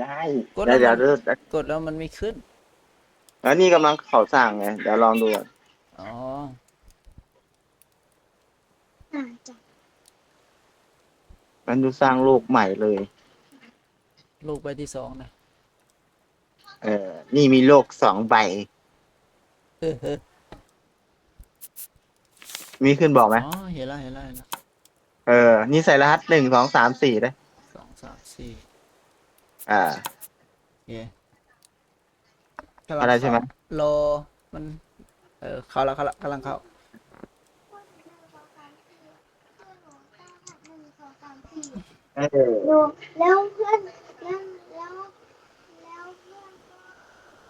ได้กดเดี๋ยวแล้เดี๋ยววมันเดี๋ยวกดแล้วมันไม่ขึ้น แล้วนี่กำลังเขาสร้างไงเดี๋ยวลองดูก่อนอ๋อ อ่าจ้ะมันดูสร้างโลกใหม่เลย ลูกใบที่สองนะ เออนี่มีโลกสองใบ เออเออมีขึ้นบอกไหมอ๋อ เห็นแล้วเห็นแล้วเห็นแล้วเออ นี่ใส่รหัสหนึ่งสองสามสี่เลยสองสามสี่ อ่า โอเคอะไรใช่ไหม รอมัน เออเข้าแล้วเข้าแล้วกำลังเข้า เออดูแล้วเพื่อนแล้วแล้วแล้วเพื่อน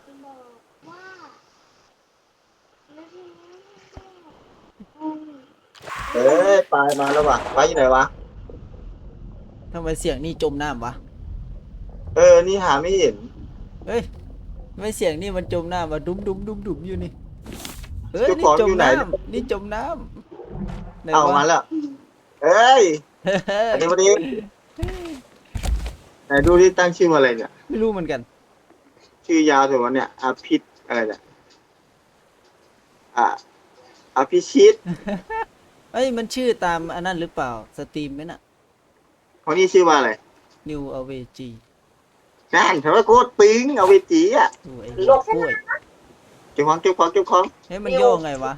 ก็บอกว่าแล้วทีนี้ก็อืมเอ้ยปลายมาแล้ววะปลายอยู่ไหนวะทำไมเสียงนี่จมน้ำวะ เออ นี่หาไม่เห็น เฮ้ยทำไม่เสียงนี่มันจมน้ำวะดุมดุมดุมดุมอยู่นี่เฮ้ยเจ้านี่ของจอมยู่ไหนน้ำนี่จมน้ำไหนเอาวะมาแล้วเอ้ยเฮ้อันยนี้วันนี้ไหนดูที่ตั้งชื่อมาอะไรเนี่ย ไม่รู้เหมือนกัน ชื่อยาวถึงวันเนี่ยอภิษอะไรเนี่ยอ่าอภิชิตเอ้ย มันชื่อตามอันนั้นหรือเปล่า สตรีมไหมน่ะคนนี้ชื่อว่าอะไร New AVG นั่นทำไมโคตรตึงเอาไปจีอะดูไอ้เหี้ยกล้วยเก็บของเก็บของเก็บของเฮ้ยมันโย่ไงวะ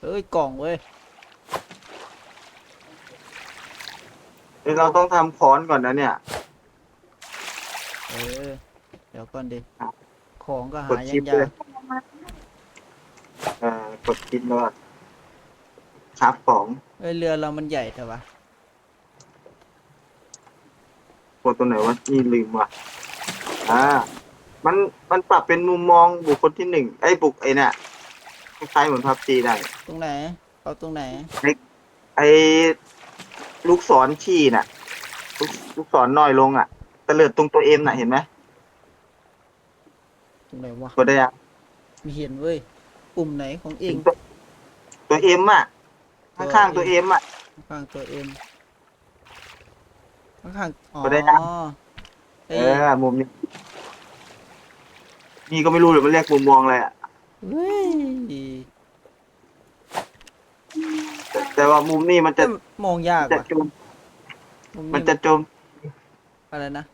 เฮ้ยกล่องเว้ยเดี๋ยวเราต้องทำค้อนก่อนนะเนี่ย เออเดี๋ยวก่อนดิครับ ของก็กดหาชิยัปงเลยยากเอ่อกดชิปแล้วก็ครับของเอ้ยเรือเรามันใหญ่เถอะวะ ก ดตัวไหนวะนี่ลืมว่ะอ่า มันมันปรับเป็นมุมมองบุคคลที่หนึ่งไอ้ยบุคไอ้เนี่ยคล้ายๆเหมือนพับจีได้ตรงไหนเอาตรงไหน ไอ้ลูกศรขี่น่ะ ลูกลูกศรน้อยลงอะตะเลิดตรงตัวเอ็มน่ะเห็นไหมตรงไหนวะกดได้ยังมีเห็นเว้ยปุ่มไหนของเอง ตัวตัวเอ็มอะข้างๆตัวเอ็มอะ ข้างตัวเอ็ม ข้างๆอ๋อกดได้ยังเอ้เอยอมุมนี้นี่ก็ไม่รู้เลยมันเรียกมุมมองอะไรอะเฮ้ยแต่แต่ว่ามุมนี้มันจะแต่มองยากจะว่ะโจมมุมันจะโจม อะไรนะ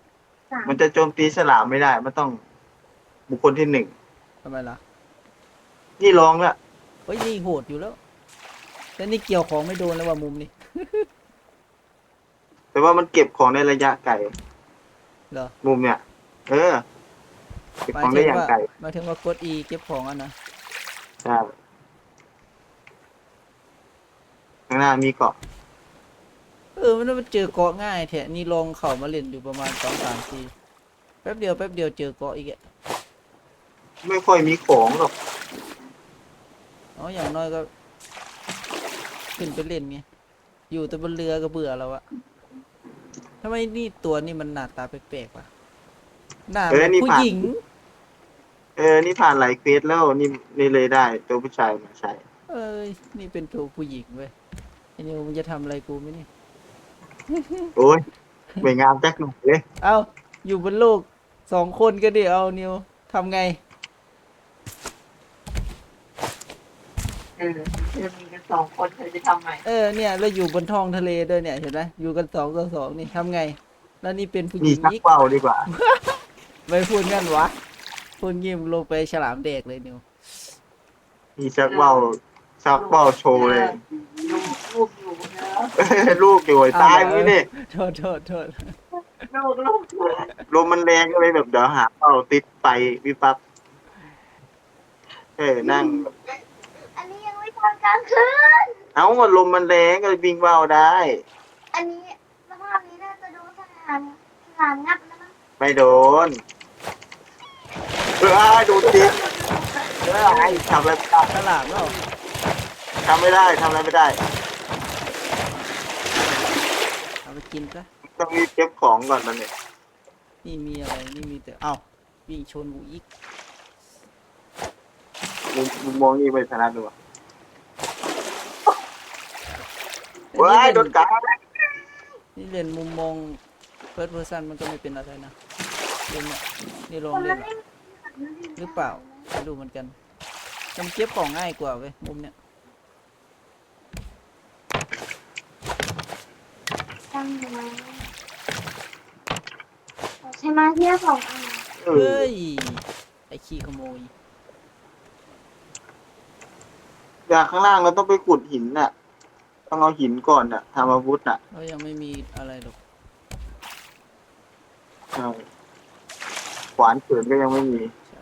มันจะโจมตีฉลามไม่ได้ มันต้องบุคคลที่หนึ่งทำไมล่ะนี่ลองแล้วเฮ้ยนี่โหดอยู่แล้วแต่นี่เกี่ยวของไม่โดนแล้วว่ามุมนี้ แต่ว่ามันเก็บของในระยะไกลเหรอมุมเนี่ย เออ เก็บหมาขยองถึได้งอย่างว่าไกลหมายถึงว่ากด E เก็บของอะนะใช่ข้างหน้ามีเกาะเออมันมันเจอเกาะง่ายแท้นี่ลองเข้ามาเล่นอยู่ประมาณสองสามทีแป๊บเดียวแป๊บเดียวเจอเกาะอีกอะไม่ค่อยมีของหรอกอ๋ออย่างน้อยก็ ขึ้นไปเล่นไงอยู่แต่บนเรือก็เบื่อแล้วอะ ทำไมนี่ตัวนี่มันหน้าตาแปลกๆวะหน้าเอเหอมือนนี่ผู้ผ่าน หญิง เออ นี่ผ่านหลายเควสแล้วนี่นี่เลยได้ ตัวผู้ชายมาใช่เอ้ย นี่เป็นตัวผู้หญิงเว้ยไอ้นิวมันจะทำอะไรกูไหมเนี่ย โอ้ยไม่งามจักหน่อยเลย เอาอยู่บนโลกสองคนก็ดิเอานิวทำไง ออเธอมีกันสองคนเธอจะทำไงเออเนี่ยแล้วอยู่บนท้องทะเลด้วยเนี่ยเห็นไหมอยู่กันสองต่อสองนี่ทำไง แล้วนี่เป็นผู้หนี่ญิงชักอีกเป้าดีกว่า ไม่พูดงั้นวะพูดยิ้มลงไปฉลามเด็กเลยนิวนี่ชักเป้าชักเป้าโชว์เลย ลูกลูกอยู่นะลูกอยู่ไอ้ตายมึงนี่โทษโทษโทษลูกลูกอยู่ลมมันแรงก็เลยแบบเดี๋ยวหาเป้าติดไฟวิบวับเออนั่งอันนี้ยังไม่ต อนกลางคืน เอ้าลมมันแรงก็เลยวิ่งว่าวได้ อันนี้สภาพนี้น่าจะโดนสนามสนามงับแล้วมั้งไม่โดนเออโดนจริงเออไอ้ทำอะไรไม่ได้ฉลามแล้วทำไม่ได้ทำอะไรไม่ได้ เอาไปกินซะ ต้องรีบเก็บของก่อนมันเนี่ยนี่มีอะไร นี่มีแต่เอ้าวิ่งชนกูอีก มุมมุมมองนี่ไปชนะดูอะ ว้ายโดนกัดนี่เล่นมุมมองเฟิร์สเพอร์ซันมันก็ไม่เป็นอะไรนะเล่นเนี่ยนี่ลองคนเล่มันนอะไม่หรือเปล่าไม่รู้เหมือนกันแต่มันเก็บของง่ายกว่าเว้ยมุมเนี้ยตั้งไว้ใช่ไหมที่ละสองอันเอเฮ้อยไอ้ขี้ขโมย อยากข้างล่างเราต้องไปขุดหินน่ะ ต้องเอาหินก่อนน่ะทำอาวุธน่ะเรายังไม่มีอะไรหรอกใช่ขวานเขินก็ยังไม่มี ใช่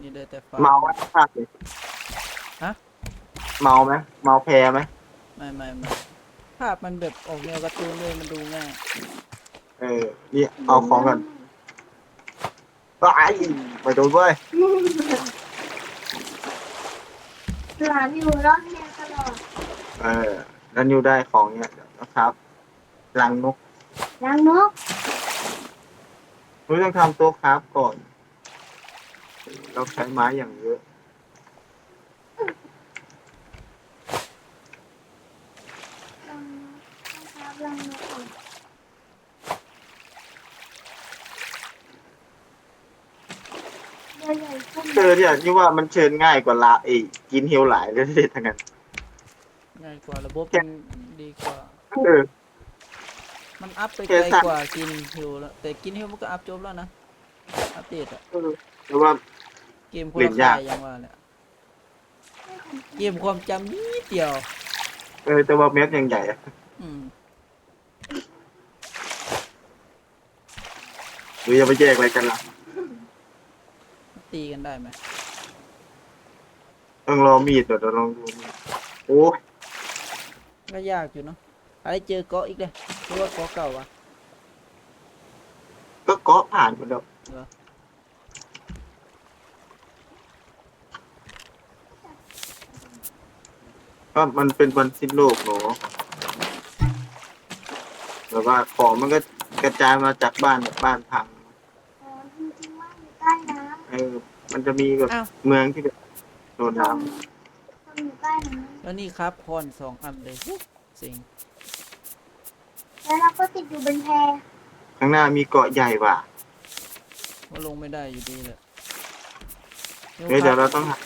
นี่ได้แต่ฟ้า เมาไหมภาพเลยฮะ เมาไหมเมาแพรไหมไม่ไม่ไม่ภาพมันแบบออกแนวการ์ตูนเลยมันดูง่ายเออนี่เอาของก่อนไปไปโดนเว้ย หลานอยู่รอด เนี่ยตลอดเออ แล้วนิวได้ของเนี่ยเดี๋ยวนะครับรังนกล้างนกนิวต้องทำโต๊ะคราฟก่อน เราใช้ไม้อย่างเยอะล้างนกนะครับล้างนกก่อนเดี๋ยวใหญ่ขึ้นเจอเนี่ยนี่ว่ามันเชิญง่ายกว่าละเอยกินเฮลหลายเลยที่ทั้งนั้น ง่ายกว่าระบบมันดีกว่า เออ มันอัพไปแค่ไกลสั่งกว่ากินฮิวแล้วแต่กินฮิวมันก็อัพจบแล้วนะอัปเดตอะเออแต่ว่า เกมคนเล่ละนยาค่ากยยังว่าเนี่ยเกมความจำนิดเดียว เออแต่ว่าเม็ดยังใหญ่อะอืมหรือจะไปแยกอะไรกันล่ะตีกันได้ไหมต้องรอมีดเดี๋ยวเราลองดูมีดโอ้ย ก็ยากอยู่เนาะอะไรเจอเกาะอีกเลยหรือว่าเกาะเก่าวะก็เกาะผ่านไปแล้วเหรอก็มันเป็นวันสิ้นโลกเนาะแต่ว่าของมันก็กระจายมาจากบ้านแบบบ้านพังอ๋อจริงๆว่าอยู่ใต้น้เออมันจะมีแบบอ้าวเมืองที่แบบโดนำน้ทำอยู่ใต้น้ แล้วนี่ครับพรสองอันเลยเสิงำแล้วเราก็ติดอยู่บนแพำข้างหน้ามีเกาะใหญ่ว่ะว่าลงไม่ได้อยู่ดีเลยเดี๋ยวเดี๋ยวเราต้องหา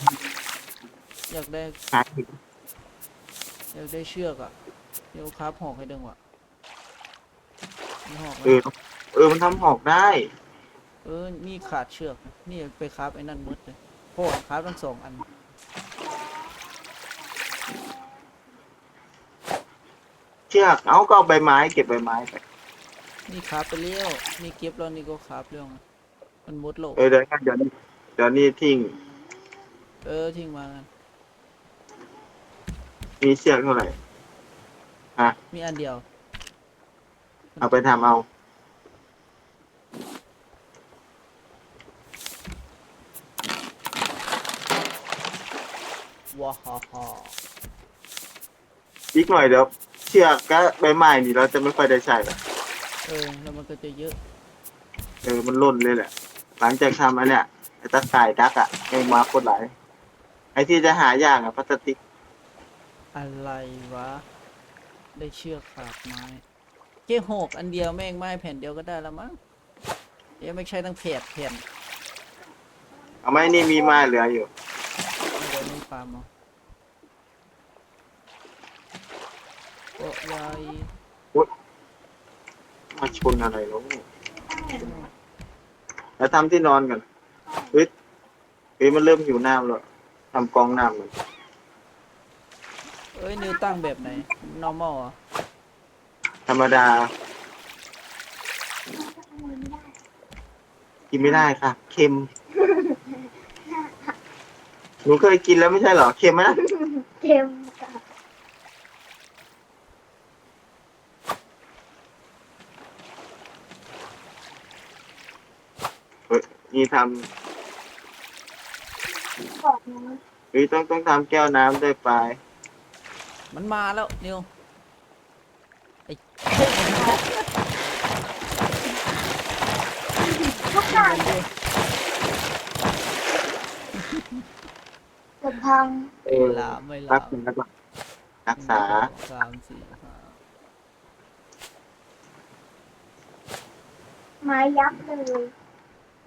อยากได้หาหินอยากได้เชือกอะเดี๋ยวครับหอกให้ดึงว่ะมีหอกไหมเออเออมันทำหอกได้ เออนี่ขาดเชือกนะนี่ไปครับไอ้นั่นหมดเลยโอ้ครับทั้งสองอัน เชือกเอาก็เอาใบไม้เก็บใบไม้ไปนี่ครับไปเลี้ยวนี่เก็บแล้วนี่ก็ครับเรื่องมันหมดโลกเออเดี๋ยวเดี๋ยวนี้เดี๋ยวนี้ทิ้งเออทิ้งมากันมีเชือกเท่าไหร่มีอันเดียว เอาไปทำเอาว้าฮ่าฮ่าอีกหน่อยเดี๋ยว เชือกก็ใบไม้นี่เราจะไม่ค่อยได้ใช้ละเออแล้วมันก็จะเยอะเออมันล่นเลยแหละ หลังจากทำอันเนี้ยไอ้ตะข่ายดักอะแมงมาโคตรหลายไอ้ที่จะหายากอะพลาสติกอะไรวะ ได้เชือกขาดไม้แค่หกอันเดียวแม่งไม้แผ่นเดียวก็ได้แล้วมั้งเดี๋ยวไม่ใช่ตั้งแผ่นแผ่นเอาไหมนี่มีไม้เหลืออยู่ เดี๋ยวนี่ฟาร์มเอา โอ้ยายมาชนอะไรแล้วแล้วทำที่นอนกันเฮ้ยเฮ้ยมันเริ่มหิวน้ำแล้วทำกองน้ำเลยเอ้ยนิวตั้งแบบไหน normal เหรอะธรรมดา กินไม่ได้ค่ะ เค็ม หนูเคยกินแล้วไม่ใช่เหรอ เค็มไหมนะเค็ม ที่ทำเฮ้ต้องต้องทำแก้วน้ำด้วยปลายมันมาแล้วนิวไอ้ทุกอย่งเดินทางเอลาไม่ลารักษารักษาสามสี่ห้าไม้ยักษ์เลย น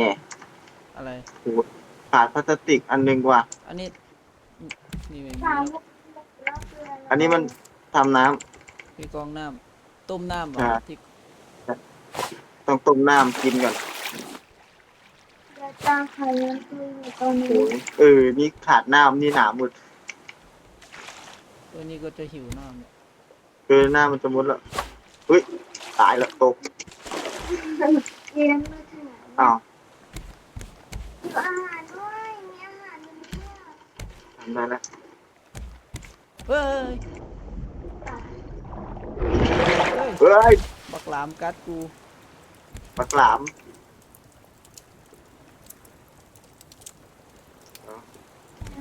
ี่อะไรขูดขาดพลาสติกอันหนึงว่ะ อันนี้ นี่ไม่มีสามแล้วแล้วเกลืออันนี้มันทำน้ำ มีกรองน้ำต้มน้ำเหรอใช่ที่ต้องต้มน้ำกินก่อนเดี๋ยวตาไข่ยังคืออยู่ตรงโอ้นี้ยเออ นี่ขาดน้ำนี่หนาหมด ตัวนี้ก็จะหิวน้ำเนี่ย เออหน้ามันจะมุดแล้วอุ้ยตายแล้วตกเลี้ยงมาเถอะอ้าวมีอาหารด้วยมีอาหารด้วยเนี่ยทำได้แล้วเฮ้ยเฮ้ยเฮ้ยบักหลามกัดกูปลาหลาม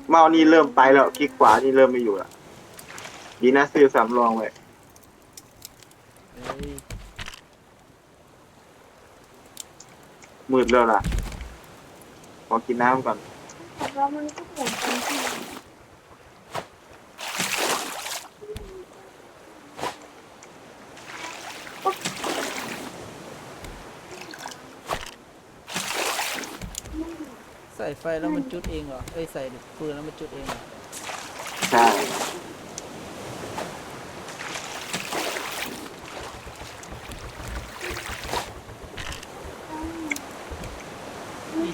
เมานี่เริ่มไปแล้วคลิกขวานี่เริ่มไม่อยู่แล้วดีนะซื้อสำรองไว้ เฮ้ย มืดแล้วล่ะ ขอกินน้ำก่อน แต่ว่ามันก็เหมือนกันที่ใส่ไฟแล้วมันจุดเองเหรอเอ้ยใส่ฟืนแล้วมันจุดเองเหรอ ใช่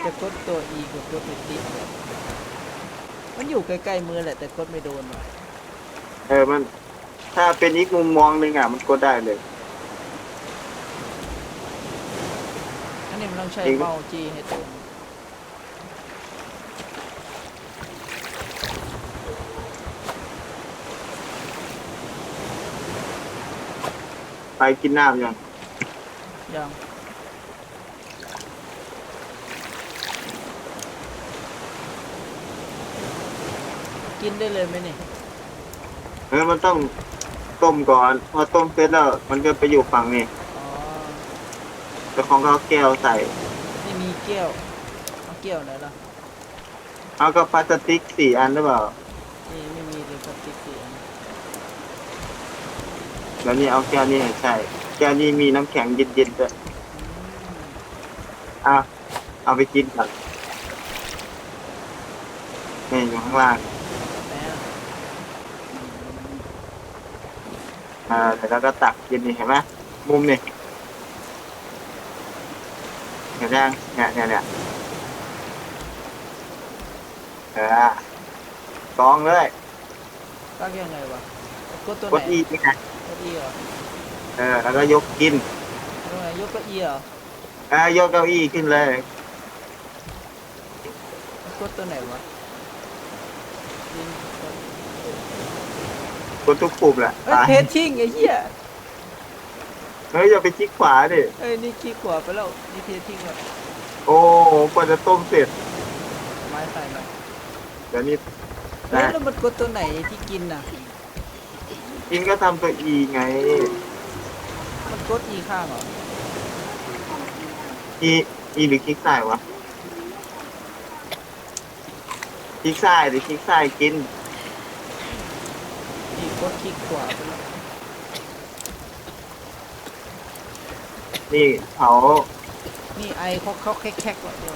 จะกดตัวอีกับกดไม่ติดเลยมันอยู่ใกล้ๆมือแหละแต่กดไม่โดนว่ะเออมัน ถ้าเป็นอีกมุมมองหนึ่งอะ มันกดได้เลย อันนี้มันต้องใช้จริงเมาส์จี้ให้ตรงไปกินน้ำยังยัง กินได้เลยไหมนี่เออมันต้องต้มก่อนพอต้มเสร็จแล้ว มันก็ไปอยู่ฝั่งนี่อ๋อแต่ของเขาแก้วใส่ ไม่มีแก้วเอาแก้วไหนล่ะเอาก็พลาสติกสี่อันหรือเปล่า นี่ไม่มีเลยพลาสติกสีอันแล้วนี่เอาแก้วนี้ให้ใช่ แก้วนี้มีน้ำแข็งเย็นๆด้วยอืมอะเอาไปกินก่อนนี่อยู่ข้างล่าง แม่ อ่าเดี๋ยวเราก็ตักกินนี่เห็นไหมมุมนี่เห็นยังเนี่ยเนี่ยเนี่ยเออกองเลยตั้งยังไงวะกดตัวกไหนดอีนี่ไงกดอีเหรอเออแล้วก็ยกกินตรงไหนยกเก็อีเหรออ่ายกเก้าอี้ขึ้นเลย กดตัวไหนวะยิง กดกดทุกปุ่มแหละเอ้ยตายเพจทิ้งไอ้เหี้ยเฮ้ยอย่าไปคลิกขวาดิ เอ้ยนี่ขี้ขวาไปแล้วนี่เพจทิ้งแล้วโอ้โหกว่าจะต้มเสร็จไม้ใส่มาเดี๋ยวนี้เฮ้ยนะแล้วมันกดตัวไหนที่กินน่ะ กินก็ทำตัวอีไง มันกดอีข้างเหรออีอีหรือคลิกซ้ายวะคลิกซ้ายหรือคลิกซ้ายกิน อีกดคลิกขวาไปแล้วนี่เขานี่ไอเขาเขาแคกๆแล้วเดี๋ยว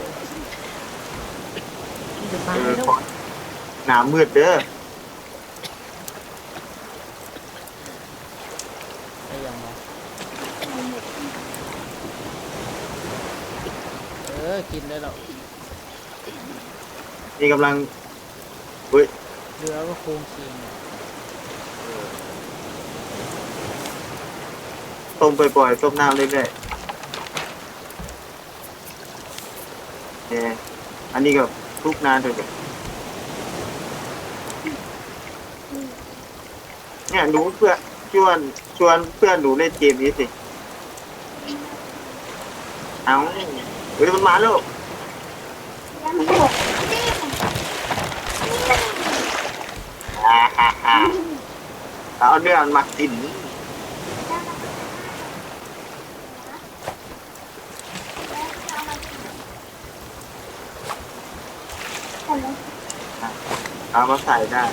นี่จะตาเอยอแล้วขอหนามืดเด้อไอ้ยังวะเออ กินได้แล้วนี่กำลังเฮ้ย เรือก็โค้งเคียงเนี่ย ต้มบ่อยๆต้มน้ำเรื่อยๆเนี่ยอันนี้ก็ทุกนานเถอะเนี่ยหนูเพื่อนชวนชวนเพื่อนหนูเล่นเกมนี้สิ เอาเฮ้ยมันมาแล้วยังหกนี่อ่าฮ่าฮ่าเอาเนื้อมันมากิน เอามาใส่ได้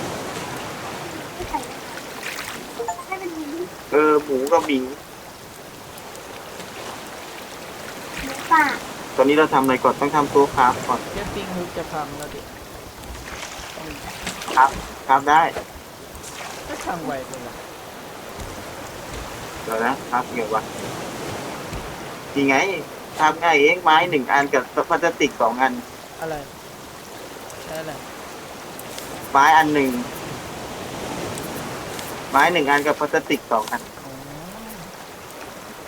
เออหมูกับหมิงหมูป่าตอนนี้เราทำอะไรก่อนต้องทำตัวคราฟก่อนแค่ปิ้งฮุกจะพังแล้วดิต้องคราฟได้ก็ช่างไวไปละเดี๋ยวนะคราฟเกี่ยววะยังไงทำง่ายเองไม้หนึ่งอันกับพลาสติกสองอันอะไรได้อะไร ไม้อันหนึ่ง ไม้หนึ่งอันกับพลาสติกสองอันอ๋อ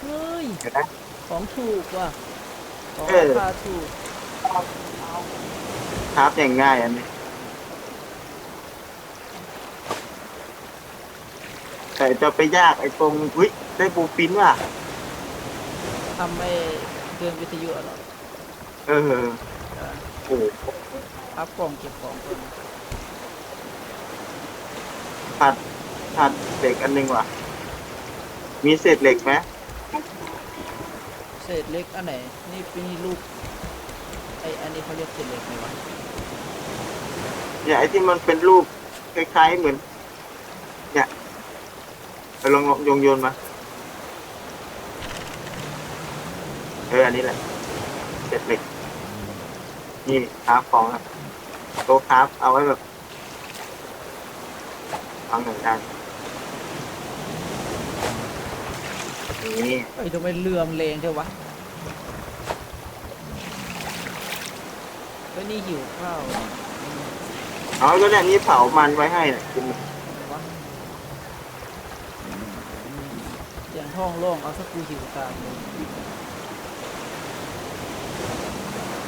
เฮ้ย เห็นไหม ของถูกว่ะ ของเอราอ คาถูก คราฟอย่างง่ายอันนี้แต่จะไปยากไอ้ตรงอุ้ยได้บูปินว่ะ ทำไอ้เครื่องวิทยุอะเหรอเออ เออโอ้โห พับกล่องเก็บของก่อน ผัดผัดเหล็กอันหนึงว่ะ มีเศษเหล็กไหมเศษเล็กอันไหน นี่เป็นรูปไออันนี้เขาเรียกเศษเล็กไหมวะเนี่ยไอ้ที่มันเป็นรูปคล้ายๆเหมือน เนี่ยไปลองลองโยงโยนมาเอออันนี้แหละเศษเหล็กนี่คราฟของอะโต๊ะคราฟเอาไว้แบบ วางหนึ่งได้นี่เอ้ยทำไมเรือมเลงเท่วะเฮ้ยนี่หิวข้าวอะอืมเอาก็เนี่ยนี่เผามันไว้ให้เนี่ยกินอะไรวะเสียงท้องโล่งเอาสักกูหิวตามเลย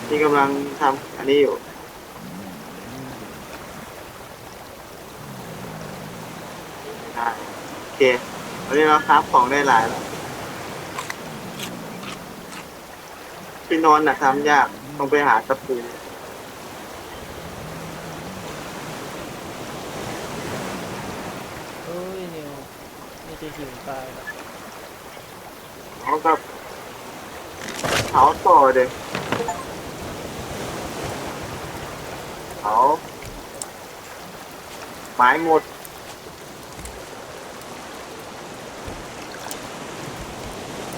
นี่กำลังทำอันนี้อยู่ได้โอ เควันนี้เราคราฟของได้หลายแล้วที่นอนน่ะทำยากต้องไปหาตะปูเอ้ยนิวนี่จะหิวตายแล้วเขากับเผาต่อเด็เผาไม้หมด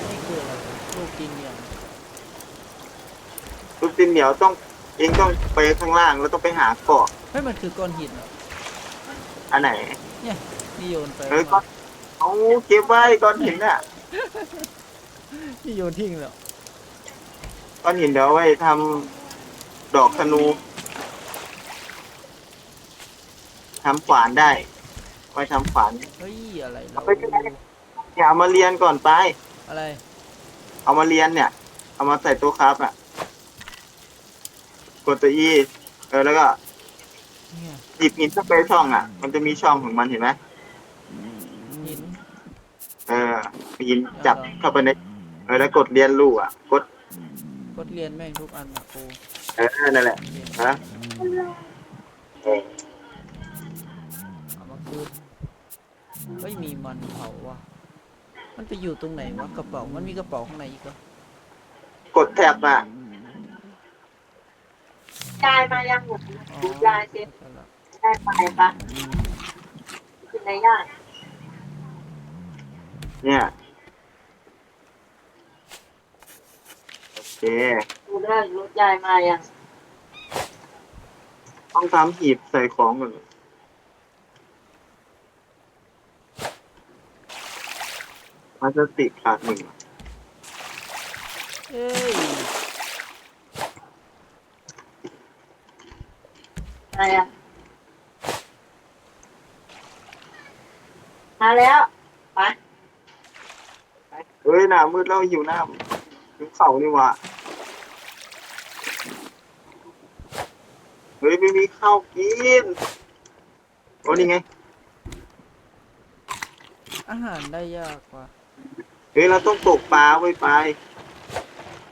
นี่คืออะไรวะลูกกินอย่าง ลูกติน เหนียวต้องเองต้องไปข้างล่างแล้วต้องไปหาเกาะเฮ้ยมันคือก้อนหินเหรออันไหนนี่โยนไปเอ้ยก้อนเอาเก็บไว้ก้อนหินน่ะนี่โยนทิ้งแล้วก้อนหินเดี๋ยวเอาไว้ทำดอกธนูทำขวานได้ไว้ทำขวาน เฮ้ยอะไรเราเอาไปก็ได้อย่าเอามาเรียนก่อนไป อะไรเอามาเรียนเนี่ย เอามาใส่ตัวครับอะ กดตัวอีเออแล้วก็เนี่ยหยิบหินเข้าไปช่องอะ มันจะมีช่องของมันเห็นไหมหินเออหินจับเข้าไปในเออแล้วกดเรียนรู้อะ กดกดเรียนแม่งทุกอันอะกูเออนั่นแหละเรียนนะเออเอามาคืนเฮ้ยมีมันเผาว่ะมันไปอยู่ตรงไหนวะกระเป๋ามันมีกระเป๋าข้างในอีกเหรอกดแท็บอะ ยายมายังหมดอ๋อดูยายสิใช่ละได้ไปปะกินในย่างเนี่ย โอเคดูเรื่องรถยายมายังต้องทำหีบใส่ของก่อนพลาสติกขาดหนึ่ง เอ้ย มายังมา แล้วไปเฮ้ยหน้ามืดแล้วหิวน้ำหิวเข่านี่หวะเฮ้ยไม่มีข้าวกินโอ้นี่ไงอาหารได้ยากว่ะเฮ้ยเราต้องตกปลาไว้ไป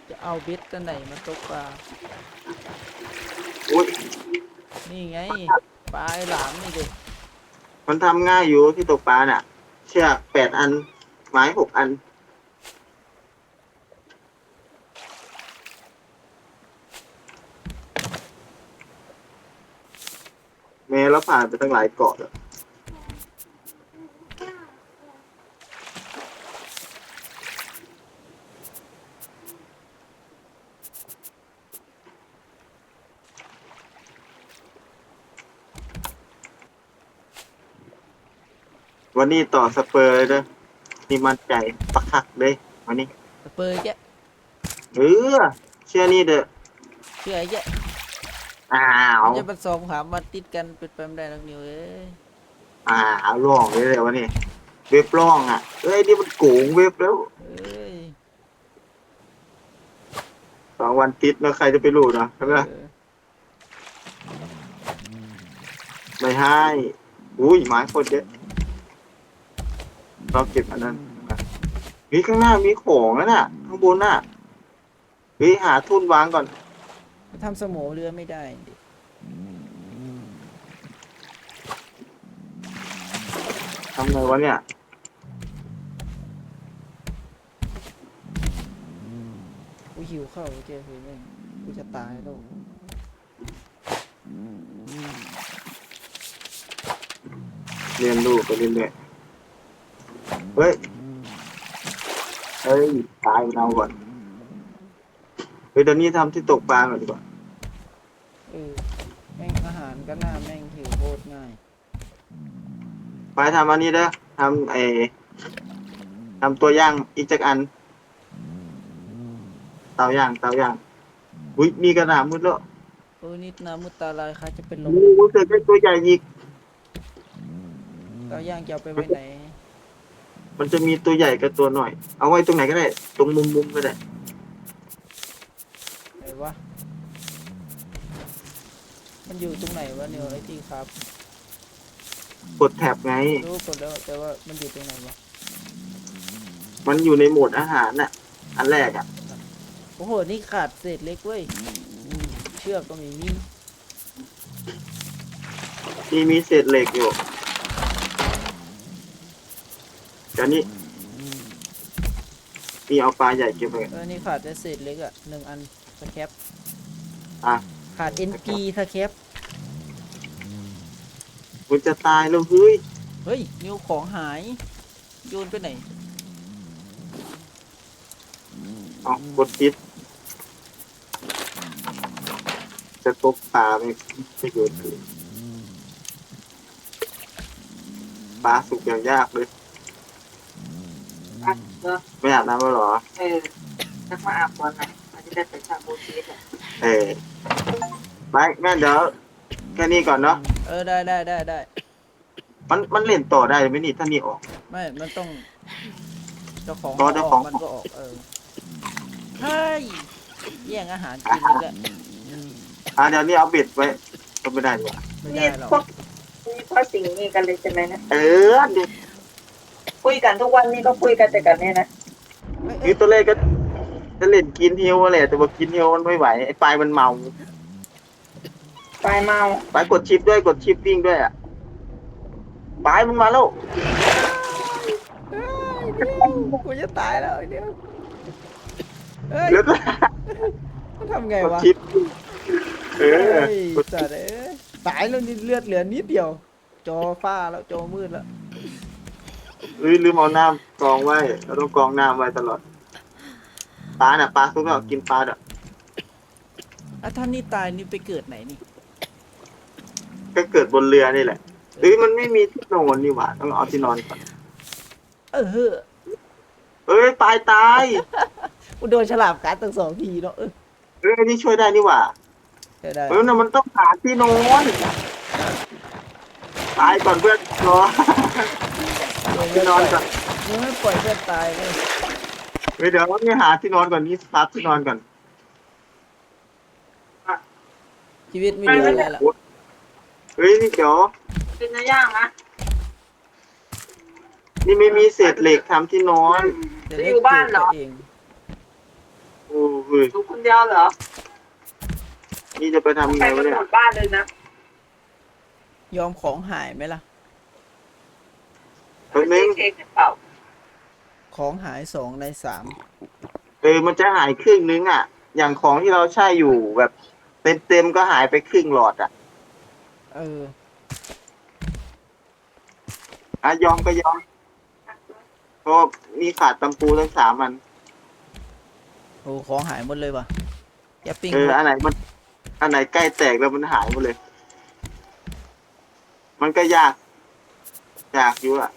จะเอาเบ็ดกันไหนมาตกปลา อุ้ยนี่ไง ปลาไอ้หลามนี่เด็มันทำง่ายอยู่ที่ตกปลาน่ะ เชือกแปดอัน ไม้หกอัน แม้เราผ่านไปตั้งหลายเกาะแล้ว วันนี้ต่อสเปอร์เลยเด้อนี่มั่นใจปักคักเลยวันนี้สเปอร์แกะเออเชื่อนี่เด้อเชื่อไอ้แกะอ้าวจะเป็นสองขามมาติดกันเป็นไปไม่ได้หรอกนิวเอ้ยอ้าวล่องเลยเลยวะนี่เว็บล่องอะเอ้ยนี่มันโกงเว็บแล้วเอ้ยสองวันติดแล้วใครจะไปรู้เนาะใช่ไหมเออไม่ให้อุ้ยไม้โคตรเยอะ เราเก็บอันนั้นเฮ้ยข้างหน้ามีของแล้วน่ะ ข้างบนน่ะเฮ้ยหาทุนวางก่อน ทำสมอเรือไม่ได้ดิทำไงวะเนี่ย กูหิวข้าวแกคือแม่งกูจะตายแล้วเรียนรู้ไปเรื่อยๆ เฮ้ย เฮ้ย ตายเราก่อน เฮ้ยเดี๋ยวนี้ทำที่ตกปลาก่อนดีกว่า เออแม่งอาหารก็น่าแม่งหิวโคตรง่าย ไปทำอันนี้เด้อทำไอ้ทำตัวย่างอีกจักอัน เตาย่างเตาย่างอุ้ยมีกระดาษมืดแล้วโอ้ยนิดน้ำมุดตาลายค่ะจะเป็นลโอ้มโหเจอได้ตัวใหญ่อีกเราย่างจะเอาไปไว้ไหน มันจะมีตัวใหญ่กับตัวหน่อย เอาไว้ตรงไหนก็ได้ ตรงมุมมุมๆก็ได้ไหนวะ มันอยู่ตรงไหนวะเนี่ยไอ้ที่ครับ กดแท็บไง รู้กดแล้วแต่ว่ามันอยู่ตรงไหนวะ มันอยู่ในโหมดอาหารน่ะ อันแรกอะ โอ้โห นี่ขาดเศษเล็กเว้ยเชือกก็ไม่มีมีมีเศษเหล็กอยู่ เดี๋ยวนี้มีเอาปลาใหญ่เก็บไว้เออนี่ขาดแต่เศษเล็กอะหนึ่งอันสแคปอะขาด NP สแคปมันจะตายแล้วเฮ้ยเฮ้ยนิ้วของหายโยนไปไหนเอากดพิษจะตกปลาไม่ไม่โยนคืนปลาสุกอย่างยากเลย อะเนอะไม่อาบน้ำแล้วเหรอ เออนักมาอาบก่อนนะมันจะได้ไปชาบูชีสอะเออไปแม่เดี๋ยวแค่นี้ก่อนเนาะ เออได้ได้ได้ได้มันมันเล่นต่อได้ไหมนี่ถ้านี่ออก ไม่ มันต้อง เจ้าของรอเจ้าของกมันก็ออก เออเฮ้ยแย่งอาหารกินอีกแล้วอะเดี๋ยวนี้เอาเบ็ดไว้ก็ไม่ได้ดีกว่าไม่นี่ได้หรอกพวกนี่พวกสิ่งนี้กันเลยใช่ไหมนะ เออเด็ก คุยกันทุกวันนี้ก็คุยกันแต่กันเนี่ยนะเอ้ยคืเอ้อยตัวเลขก็จะเล่นกินเฮียวแหละแต่ว่ากินเฮียวมันไม่ไหวไอ้ปลายมันเมาปลายเมาปลายกดชิปด้วยกดชิปวิ่งด้วยอะปลายมันมาแล้วเอ้ยเดี๋ยวกูจะตายแล้วเดี๋ยวเฮ้ยแล้วก็มันทำไงกดวะชิปเออเฮ้ยกดสัตว์เอ้ยตายแล้วนี่เลือดเหลือนิดเดียว จอฟ้าแล้วจอมืดแล้ว เอ้ยลืมเอาน้ำกรองไว้เราต้องกรองน้ำไว้ตลอดปลาน่ะปลาทุกอย่างกินปลาอะอะท่านนี่ตายนี่ไปเกิดไหนนี่ ก็เกิดบนเรือนี่แหละเอ้ยมันไม่มีที่นอนนี่หว่าต้องเอาที่นอนก่อนเออเฮ้อเอ้ยปลายตายกูโดนฉลามกัดตั้งสองทีเนาะเออเอ้ยอันนี่ช่วยได้นี่หว่าได้ได้เออน่ะมันต้องหาที่นอนตายก่อนเพื่อนรอ ที่นอนก่อน มึงไม่ปล่อยเพื่อนตายเลยเฮ้ยเดี๋ยวนี่หาที่นอนก่อนนี่สตาร์ทที่นอนก่อนชีวิตไม่เหลืออะไรละเฮ้ยนี่เดี๋ยวกินเนื้อย่างนะนี่ไม่มีเศษเหล็กทำที่นอนจะจะได้อยู่บ้านเหรอ เองโอ้เฮ้ยอยู่คนเดียวเหรอนี่จะไปทำไปไงกัวะนเนี่ยหมดบ้านเลยนะ ยอมของหายไหมล่ะ เฮ้ยเอนึงงเองเปล่าของหายสองในสามเออมันจะหายครึ่งนึงอะ อย่างของที่เราใช้อยู่แบบเต็มเต็มๆก็หายไปครึ่งหลอดอะเออ อะยอมก็ยอมเพราะมีขาดตำปูทั้งสามอัน โอ้ของหายหมดเลยว่ะแกปิ้งเออ อันไหนมัน อันไหนใกล้แตกแล้วมันหายหมดเลย มันก็ยาก ยากอยู่อะ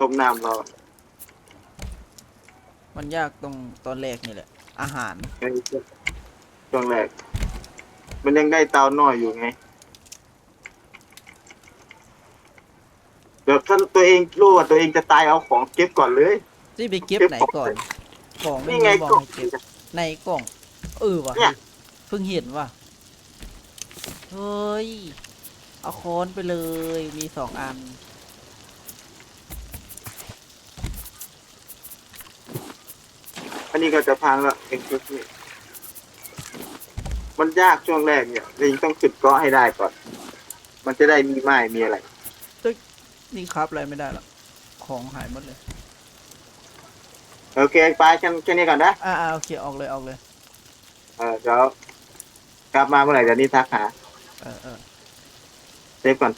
ต้มน้ำรอมันยากตรงตอนแรกนี่แหละ อาหารไอ้ช่วงแรก มันยังได้เตาหน่อยอยู่ไงเดี๋ยวถ้าตัวเองรู้ว่าตัวเองจะตายเอาของเก็บก่อนเลย ที่ไปเก็บเก็บไหนของก่อน ของไม่นี่มีไงบอกกล่อง ให้เก็บในกล่อง เออว่ะเนี่ย เพิ่งเห็นว่ะเฮ้ย เอาค้อนไปเลยมีสองอัน นนี้ก็จะพังแล้วเองก็นี่มันยากช่วงแรกเนี่ยเองต้องจุดเกาะให้ได้ก่อน มันจะได้มีไม้มีอะไร นี่ครับอะไรไม่ได้หรอกของหายหมดเลย โอเคไปแค่แค่นี้ก่อนนะอ่าโอเคออกเลยออกเลย เออเดี๋ยวกลับมาเมื่อไหร่เดี๋ยวนี้ทักหาเออเออ เซฟก่อน